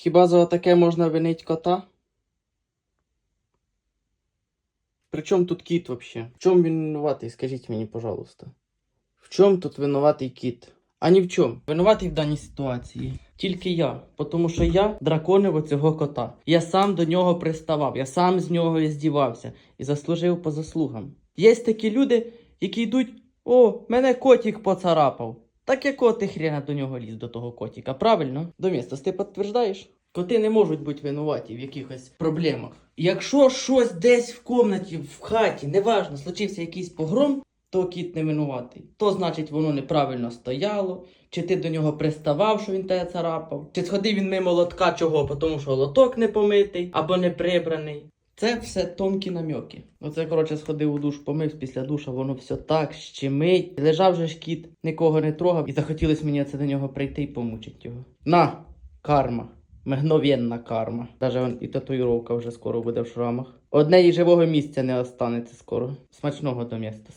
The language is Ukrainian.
Хіба за таке можна винить кота? При чому тут кіт вообще? В чому він винуватий? Скажіть мені, пожалуйста. В чому тут винуватий кіт? А ні в чому. Винуватий в даній ситуації. Тільки я. Тому що я драконив оцього кота. Я сам до нього приставав, я сам з нього здівався і заслужив по заслугам. Є такі люди, які йдуть: о, мене котик поцарапав. Так якого ти хрена до нього ліз до того котика, правильно? Домістос, ти підтверждаєш? Коти не можуть бути винуваті в якихось проблемах. Якщо щось десь в комнаті, в хаті, неважно, случився якийсь погром, то кіт не винуватий. То значить воно неправильно стояло, чи ти до нього приставав, що він тебе царапав, чи сходив він мимо лотка чого, тому що лоток не помитий або не прибраний. Це все тонкі намьоки. Оце, коротше, сходив у душ, помив після душа, воно все так щемить. Лежав же ж кіт, нікого не трогав, і захотілося мені це до нього прийти і помучити його. На, карма. Мгновенна карма. Даже вон і татуїровка вже скоро буде в шрамах. Одне і живого місця не останеться скоро. Смачного до міста.